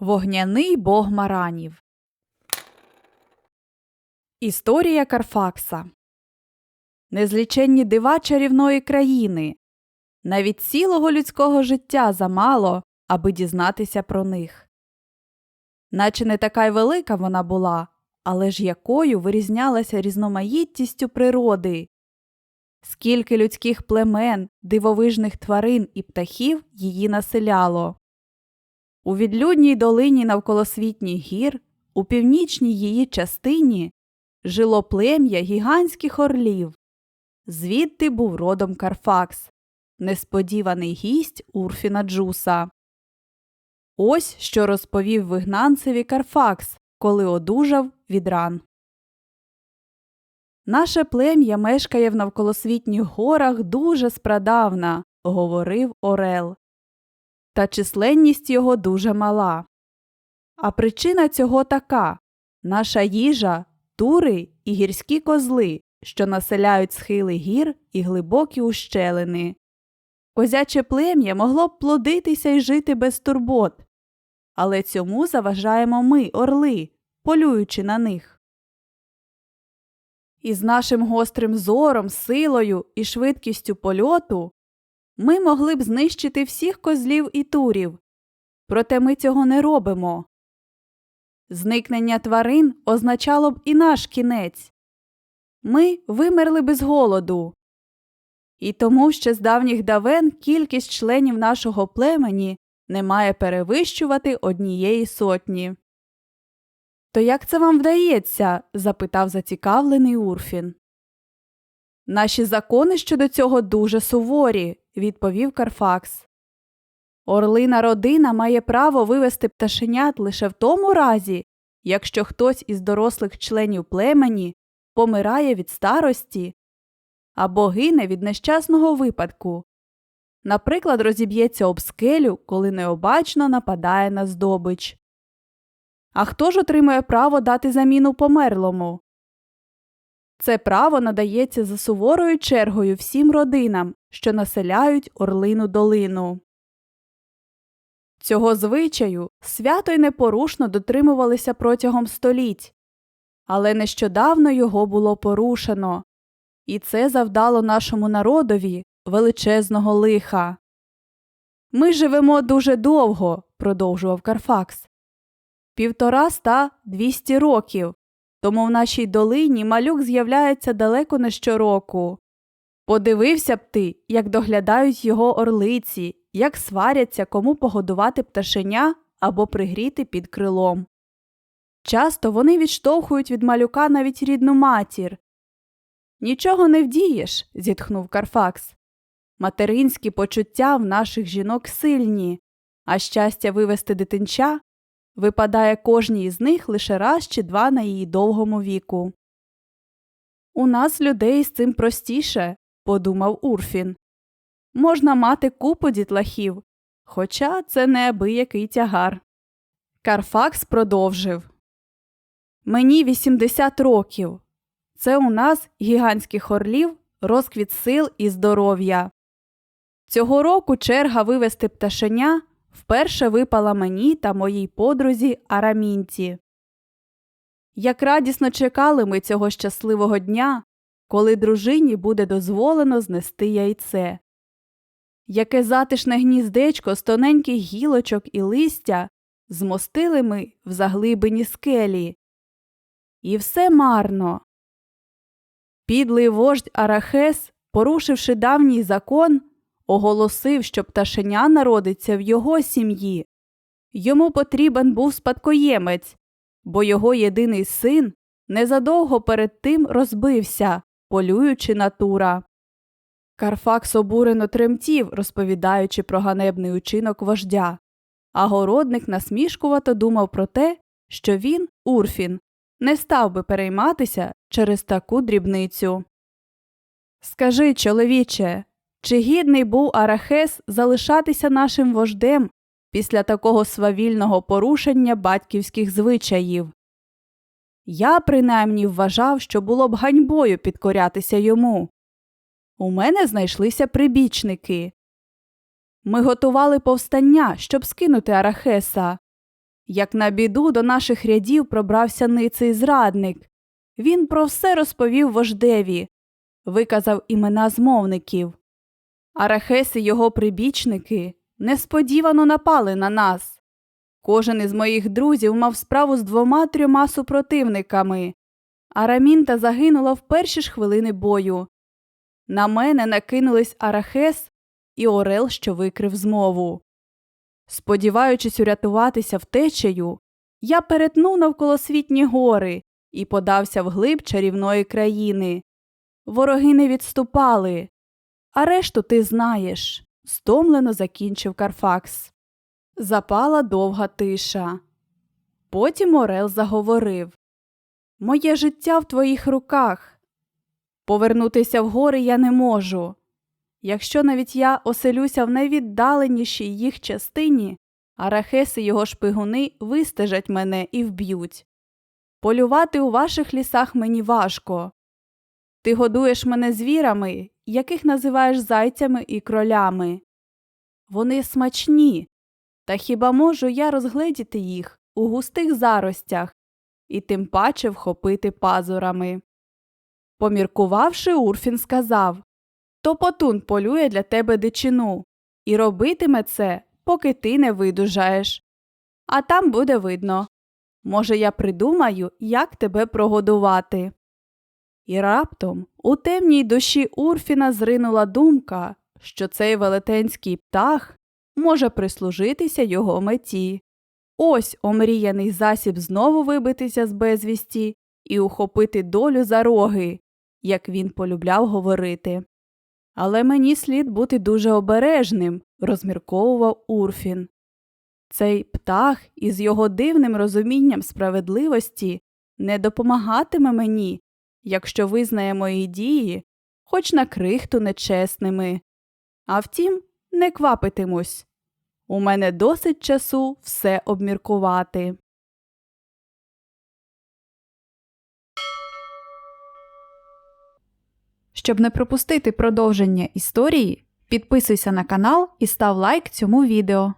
Вогняний бог маранів. Історія Карфакса Незліченні дива чарівної країни. Навіть цілого людського життя замало, аби дізнатися про них. Наче не така й велика вона була, але ж якою вирізнялася різноманіттістю природи. Скільки людських племен, дивовижних тварин і птахів її населяло. У відлюдній долині навколосвітніх гір, у північній її частині, жило плем'я гігантських орлів. Звідти був родом Карфакс, несподіваний гість Урфіна Джуса. Ось що розповів вигнанцеві Карфакс, коли одужав від ран. Наше плем'я мешкає в навколосвітніх горах дуже спрадавна, говорив Орел та численність його дуже мала. А причина цього така наша їжа тури і гірські козли, що населяють схили гір і глибокі ущелини. Козяче плем'я могло б плодитися і жити без турбот, але цьому заважаємо ми, орли, полюючи на них. Із нашим гострим зором, силою і швидкістю польоту ми могли б знищити всіх козлів і турів, проте ми цього не робимо. Зникнення тварин означало б і наш кінець ми вимерли би з голоду. І тому ще з давніх давен кількість членів нашого племені не має перевищувати однієї сотні. То як це вам вдається? запитав зацікавлений Урфін. Наші закони щодо цього дуже суворі, відповів Карфакс. Орлина родина має право вивести пташенят лише в тому разі, якщо хтось із дорослих членів племені помирає від старості або гине від нещасного випадку, наприклад, розіб'ється об скелю, коли необачно нападає на здобич. А хто ж отримує право дати заміну померлому? Це право надається за суворою чергою всім родинам, що населяють Орлину долину. Цього звичаю свято й непорушно дотримувалися протягом століть, але нещодавно його було порушено, і це завдало нашому народові величезного лиха. Ми живемо дуже довго, продовжував Карфакс. Півтора ста двісті років, тому в нашій долині малюк з'являється далеко не щороку. Подивився б ти, як доглядають його орлиці, як сваряться, кому погодувати пташеня або пригріти під крилом. Часто вони відштовхують від малюка навіть рідну матір. Нічого не вдієш, зітхнув Карфакс. Материнські почуття в наших жінок сильні, а щастя вивести дитинча випадає кожній із них лише раз чи два на її довгому віку. У нас людей з цим простіше, подумав Урфін. Можна мати купу дітлахів, хоча це неабиякий тягар. Карфакс продовжив Мені 80 років. Це у нас гігантських орлів, розквіт сил і здоров'я. Цього року черга вивести пташеня вперше випала мені та моїй подрузі Арамінці. Як радісно чекали ми цього щасливого дня, коли дружині буде дозволено знести яйце. Яке затишне гніздечко з тоненьких гілочок і листя змостили ми в заглибині скелі. І все марно. Підлий вождь Арахес, порушивши давній закон, оголосив, що пташеня народиться в його сім'ї. Йому потрібен був спадкоємець, бо його єдиний син незадовго перед тим розбився, полюючи на тура. Карфакс обурено тремтів, розповідаючи про ганебний учинок вождя, а городник насмішкувато думав про те, що він, Урфін, не став би перейматися через таку дрібницю. Скажи, чоловіче, чи гідний був Арахес залишатися нашим вождем після такого свавільного порушення батьківських звичаїв? Я принаймні вважав, що було б ганьбою підкорятися йому. У мене знайшлися прибічники. Ми готували повстання, щоб скинути Арахеса. Як на біду до наших рядів пробрався ниций зрадник. Він про все розповів вождеві, виказав імена змовників. Арахес і його прибічники несподівано напали на нас. Кожен із моїх друзів мав справу з двома трьома супротивниками. Арамінта загинула в перші ж хвилини бою. На мене накинулись Арахес і Орел, що викрив змову. Сподіваючись урятуватися втечею, я перетнув навколосвітні гори і подався вглиб чарівної країни. Вороги не відступали, а решту ти знаєш, стомлено закінчив Карфакс. Запала довга тиша. Потім Орел заговорив Моє життя в твоїх руках. Повернутися в гори я не можу. Якщо навіть я оселюся в найвіддаленішій їх частині, Арахес і його шпигуни вистежать мене і вб'ють. Полювати у ваших лісах мені важко. Ти годуєш мене звірами, яких називаєш зайцями і кролями. Вони смачні, та хіба можу я розгледіти їх у густих заростях і тим паче вхопити пазурами. Поміркувавши, Урфін сказав Топотун полює для тебе дичину, і робитиме це, поки ти не видужаєш. А там буде видно. Може, я придумаю, як тебе прогодувати. І раптом у темній душі Урфіна зринула думка, що цей велетенський птах може прислужитися його меті. Ось омріяний засіб знову вибитися з безвісті і ухопити долю за роги, як він полюбляв говорити. Але мені слід бути дуже обережним, розмірковував Урфін. Цей птах із його дивним розумінням справедливості не допомагатиме мені, якщо визнає мої дії, хоч на крихту нечесними. А втім, не квапитимусь. У мене досить часу все обміркувати. Щоб не пропустити продовження історії, підписуйся на канал і став лайк цьому відео.